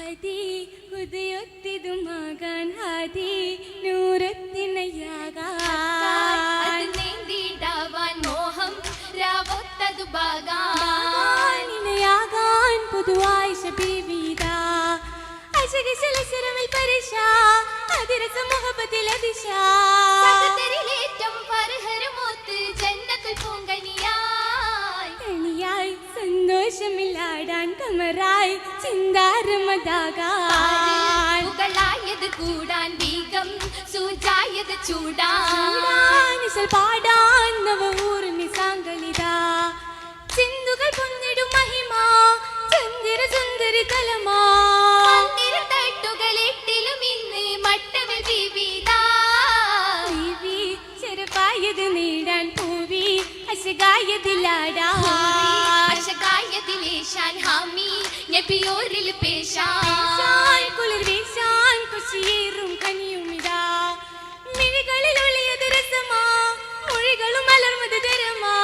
ആദി ഉദയൊത്തിതുമാകാൻ ആദി നൂറത്തിനയാകാൻ അത് നീന്തിടാവാൻ മോഹം രാവൊത്തതു ബാഗാൻ ഇണയാകാൻ പുതുവായി ശബീബീദ അശകശലശരമിൽ പരിശ അതിരസ മുഹബത്തിൽ അതിശ. പരഹരമോത്ത് ജന്നത്തുൽ പൂങ്കനിയായി. തനിയായി സന്തോഷമില്ലാടാൻ കമറായി ചിന്താരമതാകാൻ മുകളായത് കൂടാൻ വീഗം സൂചായത് ചൂടാൻ. ചൂടാനിശൽ പാടാൻ നവഊർമി സാങ്കലിതാ. ചിന്തുകൾ പൊന്നിടും മഹിമ ചന്ദ്ര സുന്ദരി ബീവി ചെറുപ്പായത് നേടാൻ പൂവി അശകായതിലാടാൻ അശകായതിലേശാൻ ഹാമി നബിയോരിൽ പേശാൻ. കുളിർ വീശാൻ കുശിയേറും കനിയുമിതാ. മിഴികളിൽ ഒളിയത് രസമാ മൊഴികളും മലർമത് തരമാ.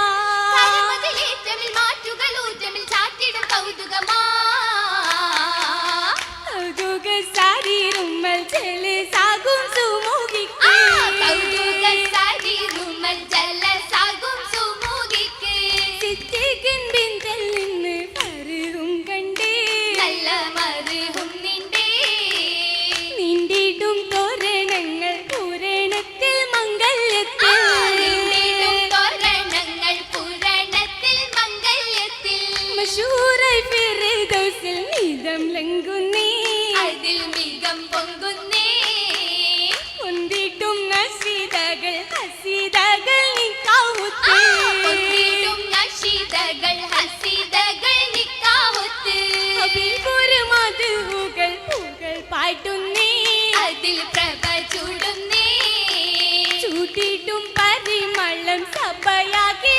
ചൂട്ടിട്ടും പരിമളം സഭയാകെ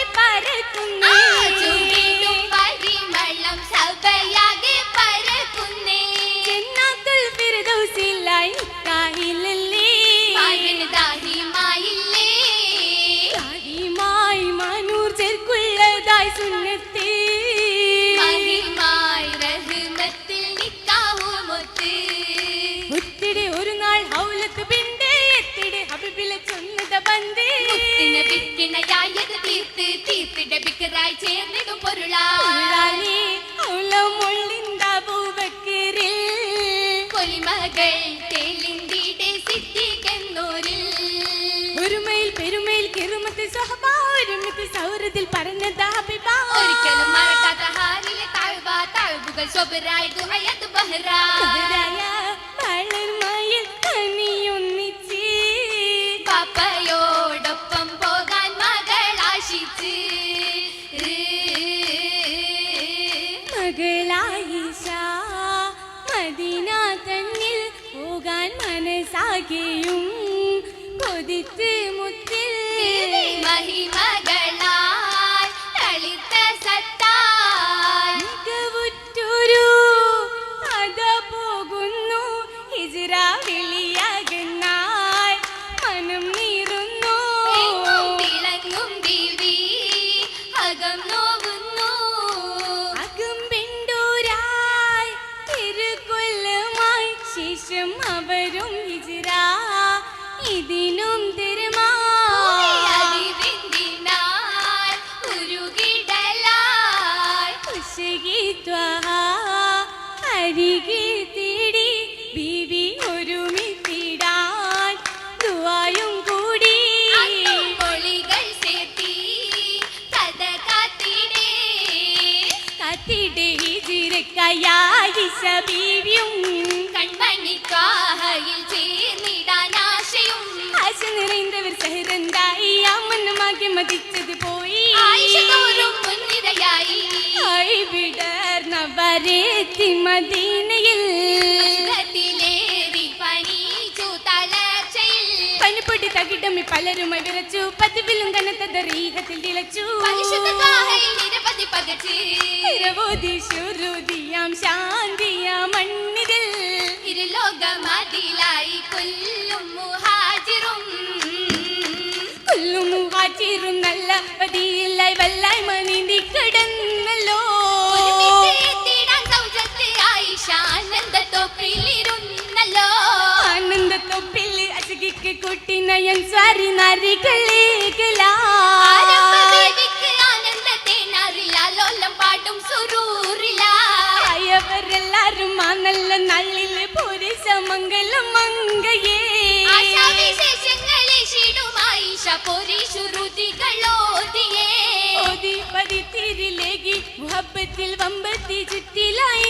ആ, ചുണ്ടിടും പരിമളം സഭയാകെ പരക്കുന്നേ. ജന്നാത്തുൽ ഫിർദൗസിലായി നിക്കാഹിലല്ലേ ദാഹിമായി മാനൂർ ചെർക്കുള്ളതായി സുന്നത്തേ കൊലിമകൾ തെളിന്തിടെ സിദ്ധിക്കെന്നോരിൽ ഒരുമയിൽ പെരുമയിൽ കിറുമത്തിൽ സ്വഹബ ഒരുമത്തിൽ സൗരത്തിൽ പറഞ്ഞത് ഹബീബ ഒരിക്കലും മറക്കാത്ത ഹാരിലെ താഴ്വ താഴ്വുകൾ സ്വബരായി ദുഹയത് ബഹ്റാ. Tee! അരികെ തേടി ബീവി ഒരുമിത്തിടാൻ ദുവായും കൂടി അന്നും മൊഴികൾ ചേർത്തി കഥ കാത്തിടേ കത്തിടെ ഹിജിരക്കയായിഷ ബീവിയും കൺമണിക്കാഹയിൽ ചേർന്നിടാൻ ആശയും ആശ നിറൈந்தവർ സഹിതന്തായി അമ്മനുമാകെ മതിച്ചത് പോയി വിടർന്നവരെത്തി മദീനയിൽ. പനിപ്പൊട്ടി തകിടമി പലരുമായി വിറച്ചു. പതിവിലും കനത്ത ദരീഹത്തിൽ തിളച്ചു. നിരവധി ശുരുതിയാം ശാന്തിയാ മണ്ണിതിൽ ഇരുലോകമതിലായി കൊല്ലും മുഹാജിറും. കൊല്ലും മുഹാജിറും നല്ല പതിയില്ലായി വല്ലായ്മ നീന്തി കിടന്നല്ലോ തൊപ്പിലിരുന്നല്ലോ ആനന്ദ തൊപ്പിൽ അശകിക്ക് കുട്ടി നയൻ സാരി നരികളിക്കില്ല ും ആ നല്ല നള്ളിൽ പുരുഷ മംഗലം മങ്കയേ. ഓതി പതി തിരിലേകി മുഹബത്തിൽ വമ്പത്തി ചുറ്റിലായി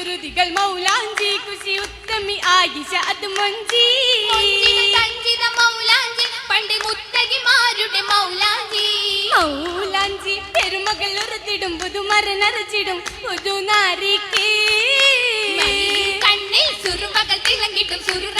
സുരുതികൾ മൗലാഞ്ചി കുശി ഉത്തമി ആയിഷ അത് മഞ്ചി. സഞ്ചിത മൗലാഞ്ചി പണ്ട് മുത്തകിമാരുടെ മൗലാഞ്ചി. മൗലാഞ്ചി പെരുമകൾ ഉറത്തിടും പുതു നരച്ചിടും പുതു നാരിക്ക്. കണ്ണിൽ സുറുമകൾ തിളങ്ങിട്ടും സുറുറത്തിൽ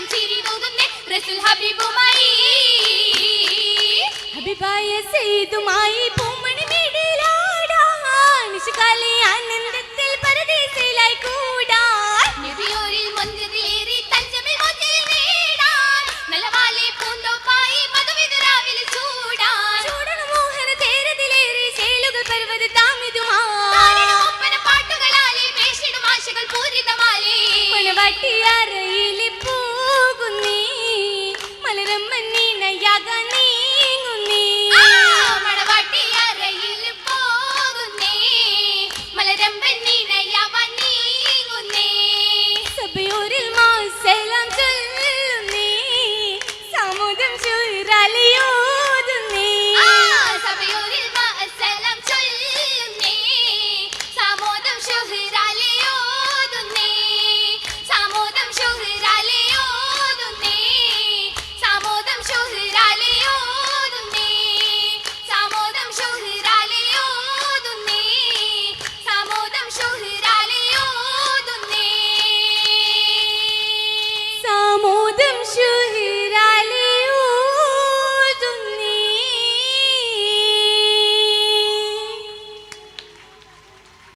ആയിഷക്കും ചിരി തൂതുന്നേ റസൂൽ ഹബീബുമായി. ഹബിബായ സെയ്തുമായി പൂമണി മിടിലാടാ നിശകാലി ആനന്ദത്തിൽ